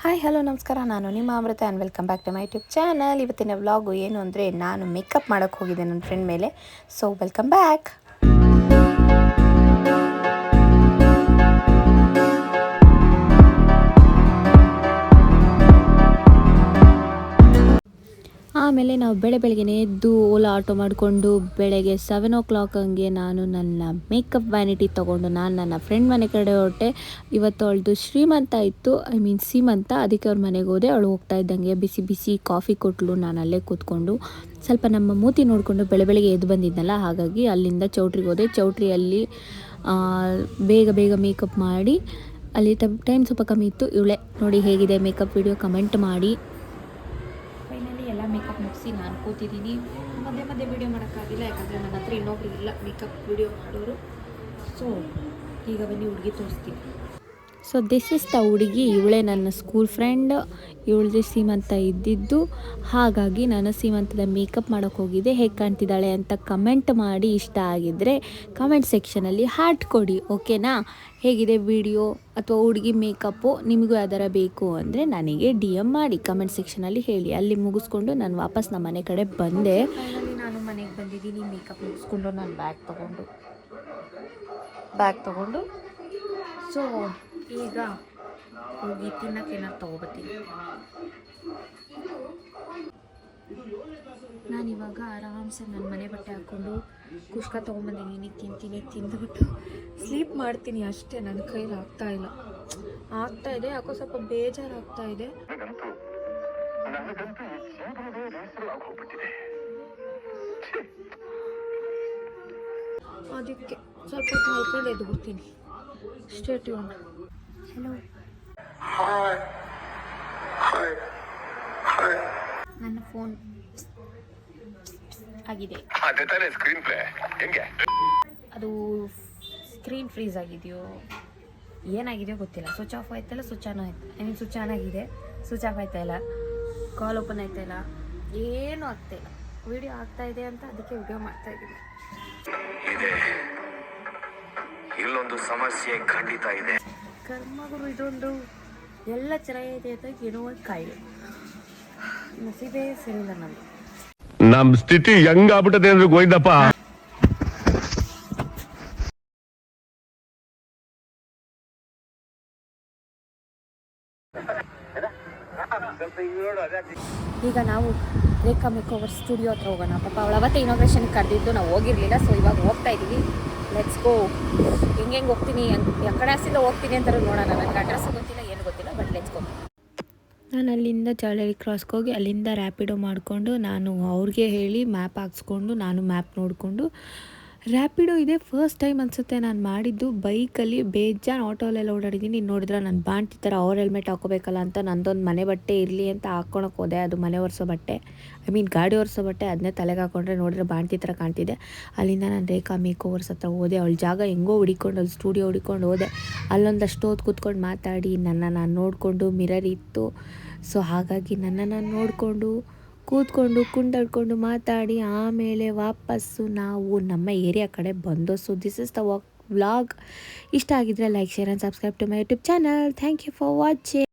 Hi hello ನಮಸ್ಕಾರ. ನಾನು ನಿಮ್ಮ Amrutha and welcome back to my YouTube channel ಇವತ್ತಿನ ವ್ಲಾಗು ಏನು ಅಂದರೆ ನಾನು ಮೇಕಪ್ ಮಾಡೋಕ್ಕೆ ಹೋಗಿದ್ದೆ ನನ್ನ ಫ್ರೆಂಡ್ ಮೇಲೆ. ಸೊ ವೆಲ್ಕಮ್ ಬ್ಯಾಕ್ ಆಮೇಲೆ ನಾವು ಬೆಳೆ ಬೆಳಗ್ಗೆನೇ ಎದ್ದು ಓಲಾ ಆಟೋ ಮಾಡಿಕೊಂಡು ಬೆಳಗ್ಗೆ ಸೆವೆನ್ ಓ ಕ್ಲಾಕ್ ಹಂಗೆ ನಾನು ನನ್ನ ಮೇಕಪ್ ವ್ಯಾನಿಟಿ ತೊಗೊಂಡು ನಾನು ನನ್ನ ಫ್ರೆಂಡ್ ಮನೆ ಕಡೆ ಹೊರಟೆ. ಇವತ್ತು ಅವಳದು ಶ್ರೀಮಂತ ಇತ್ತು ಐ ಮೀನ್ ಸೀಮಂತ. ಅದಕ್ಕೆ ಅವ್ರ ಮನೆಗೆ ಹೋದೆ. ಅವಳು ಹೋಗ್ತಾ ಇದ್ದಂಗೆ ಬಿಸಿ ಬಿಸಿ ಕಾಫಿ ಕೊಟ್ಟಲು ನಾನು ಅಲ್ಲೇ ಕೂತ್ಕೊಂಡು. ಸ್ವಲ್ಪ ನಮ್ಮ ಮೂತಿ ನೋಡಿಕೊಂಡು ಬೆಳೆ ಬೆಳಗ್ಗೆ ಎದ್ದು ಬಂದಿದ್ನಲ್ಲ, ಹಾಗಾಗಿ ಅಲ್ಲಿಂದ ಚೌಟ್ರಿಗೆ ಹೋದೆ. ಚೌಟ್ರಿಯಲ್ಲಿ ಬೇಗ ಬೇಗ ಮೇಕಪ್ ಮಾಡಿ. ಅಲ್ಲಿ ಟೈಮ್ ಸ್ವಲ್ಪ ಕಮ್ಮಿ ಇತ್ತು. ಇವಳೆ ನೋಡಿ ಹೇಗಿದೆ ಮೇಕಪ್ ವಿಡಿಯೋ ಕಮೆಂಟ್ ಮಾಡಿ. ಮೇಕಪ್ ಮುಗಿಸಿ ನಾನು ಕೂತಿದ್ದೀನಿ. ಮಧ್ಯೆ ಮಧ್ಯೆ ವೀಡಿಯೋ ಮಾಡೋಕ್ಕಾಗಿಲ್ಲ, ಯಾಕಂದರೆ ನನ್ನ ಹತ್ರ ಇನ್ನೊಬ್ರು ಇಲ್ಲ. ಮೇಕಪ್ ವೀಡಿಯೋ ಮಾಡೋರು. ಸೊ ಈಗ ಬನ್ನಿ ಹುಡುಗಿ ತೋರಿಸ್ತೀನಿ. ಸೊ ದಿಸ್ ಇಸ್ ದ ಹುಡುಗಿ. ಇವಳೇ ನನ್ನ ಸ್ಕೂಲ್ ಫ್ರೆಂಡ್ ಇವಳದೇ ಸೀಮಂತ ಇದ್ದಿದ್ದು. ಹಾಗಾಗಿ ನಾನು ಸೀಮಂತದ ಮೇಕಪ್ ಮಾಡೋಕೆ ಹೋಗಿದ್ದೆ. ಹೇಗೆ ಕಾಣ್ತಿದ್ದಾಳೆ ಅಂತ ಕಮೆಂಟ್ ಮಾಡಿ ಇಷ್ಟ ಆಗಿದ್ದರೆ ಕಮೆಂಟ್ ಸೆಕ್ಷನಲ್ಲಿ ಹಾರ್ಟ್ ಕೊಡಿ ಓಕೆನಾ ಹೇಗಿದೆ ವಿಡಿಯೋ ಅಥವಾ ಹುಡುಗಿ ಮೇಕಪ್ಪು ನಿಮಗೂ ಯಾವ್ದಾರ ಬೇಕು ಅಂದರೆ ನನಗೆ ಡಿ ಎಂ ಮಾಡಿ. ಕಮೆಂಟ್ ಸೆಕ್ಷನಲ್ಲಿ ಹೇಳಿ. ಅಲ್ಲಿ ಮುಗಿಸ್ಕೊಂಡು ನಾನು ವಾಪಸ್ ನಮ್ಮ ಮನೆ ಕಡೆ ಬಂದೆ. ನಾನು ಮನೆಗೆ ಬಂದಿದ್ದೀನಿ. ಮೇಕಪ್ ಮುಗಿಸ್ಕೊಂಡು ನಾನು ಬ್ಯಾಗ್ ತೊಗೊಂಡು. ಬ್ಯಾಗ್ ತೊಗೊಂಡು. ಸೊ ಈಗ ಹೋಗಿ ತಿನ್ನಕ್ಕೆ ತಗೋಬತ್ತೀನಿ. ತೊಗೊಬತ್ತೀನಿ ನಾನಿವಾಗ ಆರಾಮ್ಸೆ ನನ್ನ ಮನೆ ಬಟ್ಟೆ ಹಾಕ್ಕೊಂಡು ಕುಷ್ಕ ತೊಗೊಂಬಂದಿದ್ದೀನಿ ತಿಂತೀನಿ ತಿಂದುಬಿಟ್ಟು ಸ್ಲೀಪ್ ಮಾಡ್ತೀನಿ ಅಷ್ಟೇ ನನ್ನ ಕೈಲಿ ಆಗ್ತಾ ಇಲ್ಲ. ಆಗ್ತಾ ಇದೆ ಯಾಕೋ ಸ್ವಲ್ಪ ಬೇಜಾರಾಗ್ತಾ ಇದೆ. ಅದಕ್ಕೆ ಸ್ವಲ್ಪ ಹೊತ್ತು ಮಲ್ಕೊಂಡು ಎದ್ದು ಬಿಡ್ತೀನಿ ಸ್ಟೇಟ್ ಹಲೋ ಹಾಯ್ ಹಾಯ್ Hi. ನನ್ನ ಫೋನ್ ಆಗಿದೆ. ಅದೇ ತಾನೇ ಸ್ಕ್ರೀನ್ ಪ್ಲೇ ಹೆಂಗೆ? ಅದು ಸ್ಕ್ರೀನ್ ಫ್ರೀಸ್ ಆಗಿದೆಯೋ ಏನಾಗಿದೆಯೋ ಗೊತ್ತಿಲ್ಲ. ಸ್ವಿಚ್ ಆಫ್ ಆಯ್ತಲ್ಲ ಸ್ವಿಚ್ ಆನ್ ಆಯ್ತು? ಐ ಮೀನ್ ಸ್ವಿಚ್ ಆನ್ ಆಗಿದೆ. ಸ್ವಿಚ್ ಆಫ್ ಆಯ್ತಾ ಇಲ್ಲ? ಕಾಲ್ ಓಪನ್ ಆಯ್ತಾ ಇಲ್ಲ? ಏನೂ ಆಗ್ತಾ ಇಲ್ಲ. ವಿಡಿಯೋ ಆಗ್ತಾ ಇದೆ ಅಂತ ಅದಕ್ಕೆ ವಿಡಿಯೋ ಮಾಡ್ತಾ ಇದ್ದೀನಿ. ಇದೆ. ಇಲ್ಲೊಂದು ಸಮಸ್ಯೆ ಖಂಡಿತ ಇದೆ. ಕರ್ಮಗುರು ಇದೊಂದು ಎಲ್ಲ ಚೆನ್ನಾಗಿದೆ ಅಂತ ಏನೋ ಒಂದು ಕಾಯಿಲೆ. ನಸೀಬೇ ಸರಿಯಿಲ್ಲ ನಮ್ದು ನಮ್ ಸ್ಥಿತಿ ಹೆಂಗಾಗ್ಬಿಟ್ಟದೆ ಅಂದ್ರೆ ಗೋಯ್ದಪ್ಪ ಈಗ ನಾವು ರೇಖಾ ಮೇಕೋವರ್ ಸ್ಟುಡಿಯೋ ಹತ್ರ ಹೋಗೋಣ. ಪಾಪ ಅವಳ ಇನೋಗ್ರೇಷನ್ ಇನಾಗ್ರೇಷನ್ ಕರೆದಿದ್ದು ನಾವು ಹೋಗಿರಲಿಲ್ಲ ಸೊ ಇವಾಗ ಹೋಗ್ತಾ ಇದ್ದೀವಿ ಲೆಟ್ಸ್ ಗೋ ಹೆಂಗೆ ಹೆಂಗೆ ಹೋಗ್ತೀನಿ ಯಾವ ಹೋಗ್ತೀನಿ ಅಂತ ನೋಡೋಣ. ನನಗೆ ಅಡ್ರೆಸ್ ಗೊತ್ತಿಲ್ಲ, ಏನು ಗೊತ್ತಿಲ್ಲ ಬಟ್ ಲೆಟ್ಸ್ ನಾನು ಅಲ್ಲಿಂದ ಚಳ್ಳಳ್ಳಿ ಕ್ರಾಸ್ಗೆ ಹೋಗಿ ಅಲ್ಲಿಂದ ರ್ಯಾಪಿಡೋ ಮಾಡಿಕೊಂಡು ನಾನು ಅವ್ರಿಗೆ ಹೇಳಿ ಮ್ಯಾಪ್ ಹಾಕ್ಸ್ಕೊಂಡು ನಾನು ಮ್ಯಾಪ್ ನೋಡಿಕೊಂಡು ರ್ಯಾಪಿಡೋ ಇದೆ ಫಸ್ಟ್ ಟೈಮ್ ಅನಿಸುತ್ತೆ ನಾನು ಮಾಡಿದ್ದು. ಬೈಕಲ್ಲಿ ಬೇಜಾನ್ ಆಟೋಲೆಲ್ಲ ಓಡಾಡಿದ್ದೀನಿ. ನೋಡಿದ್ರೆ ನಾನು ಬಾಣ್ತಿ ಥರ ಅವ್ರ ಹೆಲ್ಮೆಟ್ ಹಾಕೋಬೇಕಲ್ಲ ಅಂತ ನಂದೊಂದು ಮನೆ ಬಟ್ಟೆ ಇರಲಿ ಅಂತ ಹಾಕ್ಕೊಳಕ್ಕೆ ಹೋದೆ. ಅದು ಮನೆ ಒರೆಸೋ ಬಟ್ಟೆ. ಐ ಮೀನ್ ಗಾಡಿ ಒರೆಸೋ ಬಟ್ಟೆ ಅದನ್ನೇ ತಲೆಗೆ ಹಾಕೊಂಡ್ರೆ ನೋಡಿದ್ರೆ ಬಾಣ್ತಿ ಥರ ಕಾಣ್ತಿದೆ. ಅಲ್ಲಿಂದ ನಾನು ರೇಖಾ ಮೇಕ್ ಓವರ್ಸ್ ಹತ್ರ ಹೋದೆ. ಅವಳು ಜಾಗ ಹೆಂಗೋ ಹುಡಿಕೊಂಡು, ಅಲ್ಲಿ ಸ್ಟುಡಿಯೋ ಹುಡಿಕೊಂಡು ಹೋದೆ. ಅಲ್ಲೊಂದಷ್ಟು ಹೊತ್ತು ಕೂತ್ಕೊಂಡು ಮಾತಾಡಿ ನನ್ನ ನಾನು ನೋಡಿಕೊಂಡು ಮಿರರ್ ಇತ್ತು. ಸೊ ಹಾಗಾಗಿ ನನ್ನ ನಾನು ನೋಡಿಕೊಂಡು ಕೂತ್ಕೊಂಡು ಕುಂಡಾಡ್ಕೊಂಡು ಮಾತಾಡಿ ಆಮೇಲೆ ವಾಪಸ್ಸು ನಾವು ನಮ್ಮ ಏರಿಯಾ ಕಡೆ ಬಂದೋ so this is the walk vlog ಇಷ್ಟ ಆಗಿದ್ರೆ like share and subscribe to my YouTube channel thank you for watching